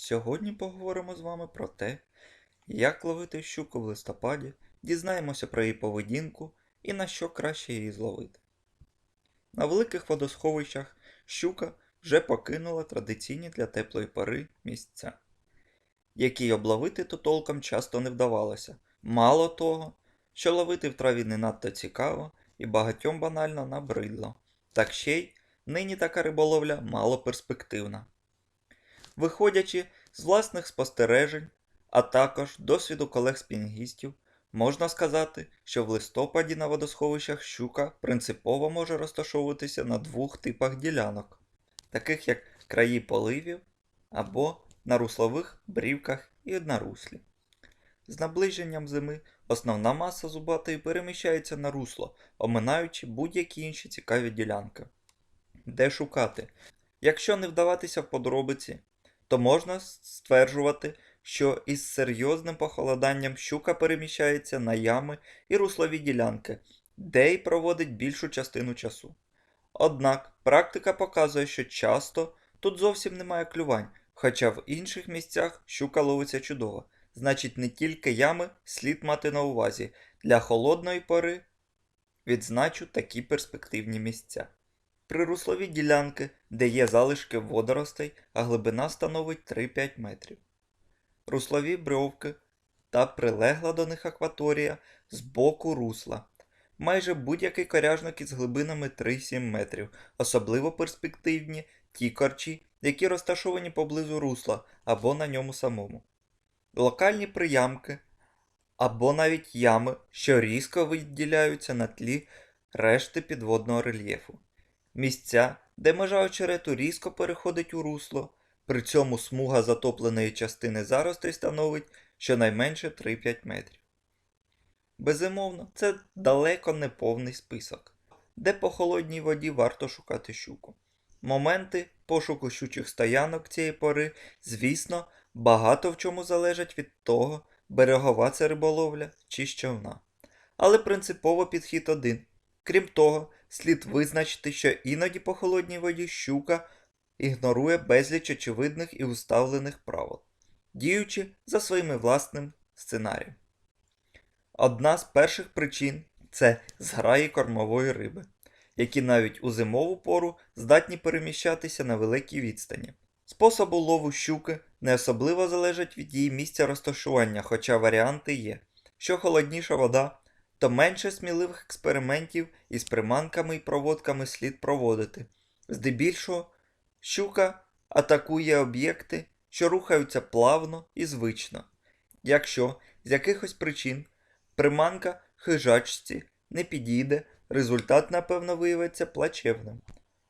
Сьогодні поговоримо з вами про те, як ловити щуку в листопаді, дізнаємося про її поведінку і на що краще її зловити. На великих водосховищах щука вже покинула традиційні для теплої пори місця, які обловити то толком часто не вдавалося. Мало того, що ловити в траві не надто цікаво і багатьом банально набридло. Так ще й нині така риболовля мало перспективна. Виходячи з власних спостережень, а також досвіду колег-спінгістів, можна сказати, що в листопаді на водосховищах щука принципово може розташовуватися на двох типах ділянок, таких як краї поливів або на руслових брівках і одноруслі. З наближенням зими основна маса зубатої переміщається на русло, оминаючи будь-які інші цікаві ділянки. Де шукати? Якщо не вдаватися в подробиці, то можна стверджувати, що із серйозним похолоданням щука переміщається на ями і руслові ділянки, де й проводить більшу частину часу. Однак практика показує, що часто тут зовсім немає клювань, хоча в інших місцях щука ловиться чудово. Значить, не тільки ями слід мати на увазі. Для холодної пори відзначу такі перспективні місця. Прируслові ділянки, де є залишки водоростей, а глибина становить 3-5 метрів. Руслові бровки та прилегла до них акваторія з боку русла. Майже будь-який коряжник із глибинами 3-7 метрів, особливо перспективні ті корчі, які розташовані поблизу русла або на ньому самому. Локальні приямки або навіть ями, що різко виділяються на тлі решти підводного рельєфу. Місця, де межа очерету різко переходить у русло, при цьому смуга затопленої частини заростей становить щонайменше 3-5 метрів. Безумовно, це далеко не повний список, де по холодній воді варто шукати щуку. Моменти пошуку щучих стоянок цієї пори, звісно, багато в чому залежать від того, берегова це риболовля чи з човна. Але принципово підхід один. Крім того, слід визначити, що іноді по холодній воді щука ігнорує безліч очевидних і уставлених правил, діючи за своїм власним сценарієм. Одна з перших причин це зграї кормової риби, які навіть у зимову пору здатні переміщатися на великій відстані. Способу лову щуки не особливо залежить від її місця розташування, хоча варіанти є. Що холодніша вода, то менше сміливих експериментів із приманками і проводками слід проводити. Здебільшого, щука атакує об'єкти, що рухаються плавно і звично. Якщо з якихось причин приманка хижачці не підійде, результат, напевно, виявиться плачевним.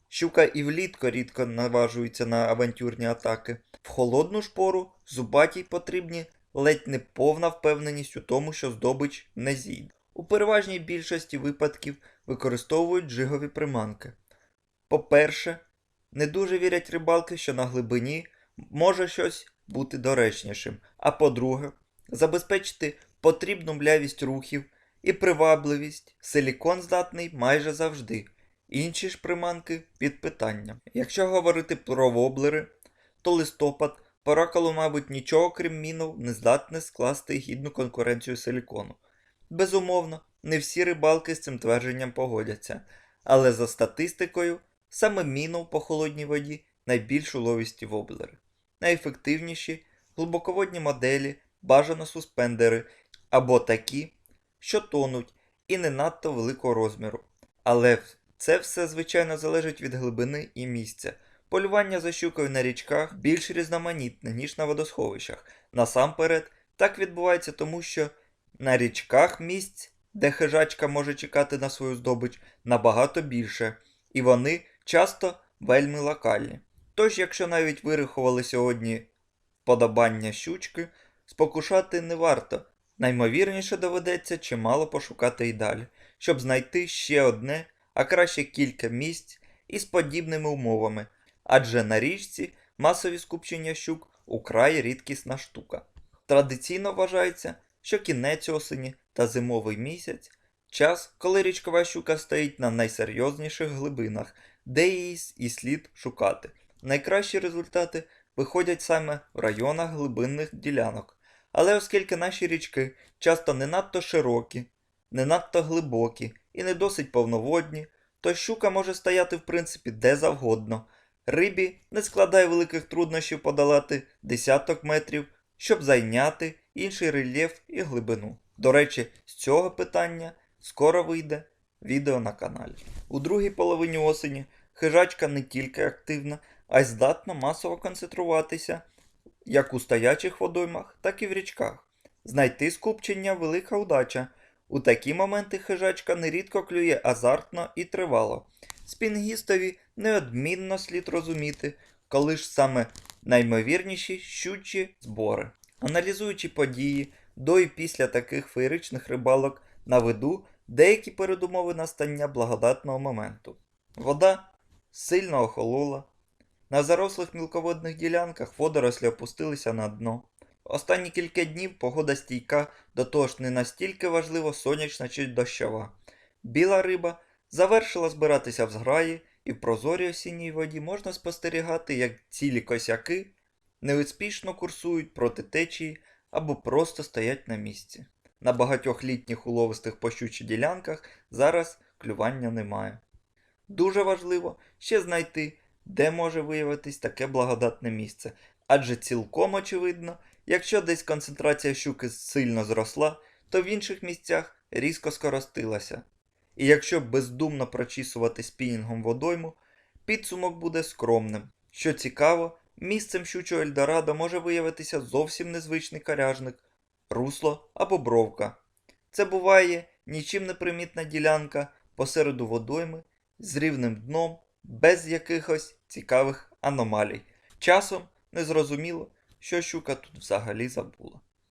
Щука і влітку рідко наважується на авантюрні атаки. В холодну ж пору зубатій потрібні ледь не повна впевненість у тому, що здобич не зійде. У переважній більшості випадків використовують джигові приманки. По-перше, не дуже вірять рибалки, що на глибині може щось бути доречнішим. А по-друге, забезпечити потрібну млявість рухів і привабливість силікон здатний майже завжди. Інші ж приманки під питанням. Якщо говорити про воблери, то листопад пора, мабуть, нічого крім мінов не здатне скласти гідну конкуренцію силікону. Безумовно, не всі рибалки з цим твердженням погодяться, але за статистикою, саме мінов по холодній воді найбільш уловісті воблери. Найефективніші глибоководні моделі, бажано суспендери або такі, що тонуть і не надто великого розміру. Але це все, звичайно, залежить від глибини і місця. Полювання за щукою на річках більш різноманітне, ніж на водосховищах. Насамперед, так відбувається тому, що на річках місць, де хижачка може чекати на свою здобич, набагато більше, і вони часто вельми локальні. Тож, якщо навіть вирахували сьогодні вподобання щучки, спокушати не варто. Наймовірніше доведеться чимало пошукати і далі, щоб знайти ще одне, а краще кілька місць із подібними умовами, адже на річці масові скупчення щук украй рідкісна штука. Традиційно вважається, що кінець осені та зимовий місяць час, коли річкова щука стоїть на найсерйозніших глибинах, де її і слід шукати. Найкращі результати виходять саме в районах глибинних ділянок. Але оскільки наші річки часто не надто широкі, не надто глибокі і не досить повноводні, то щука може стояти в принципі де завгодно. Рибі не складає великих труднощів подолати десяток метрів, щоб зайняти інший рельєф і глибину. До речі, з цього питання скоро вийде відео на каналі. У другій половині осені хижачка не тільки активна, а й здатна масово концентруватися як у стоячих водоймах, так і в річках. Знайти скупчення велика удача. У такі моменти хижачка нерідко клює азартно і тривало. Спінгістові неодмінно слід розуміти, коли ж саме наймовірніші щучі збори. Аналізуючи події до і після таких феєричних рибалок на виду деякі передумови настання благодатного моменту. Вода сильно охолола. На зарослих мілководних ділянках водорослі опустилися на дно. Останні кілька днів погода стійка, до того ж не настільки важливо сонячна чи дощова. Біла риба завершила збиратися в зграї, і в прозорій осінній воді можна спостерігати, як цілі косяки неуспішно курсують проти течії або просто стоять на місці. На багатьох літніх уловистих по щучі ділянках зараз клювання немає. Дуже важливо ще знайти, де може виявитись таке благодатне місце, адже цілком очевидно, якщо десь концентрація щуки сильно зросла, то в інших місцях різко скоростилася. І якщо бездумно прочісувати спінінгом водойму, підсумок буде скромним. Що цікаво, місцем щучого Ельдорадо може виявитися зовсім незвичний коряжник, русло або бровка. Це буває нічим не примітна ділянка посереду водойми з рівним дном, без якихось цікавих аномалій. Часом незрозуміло, що щука тут взагалі забула.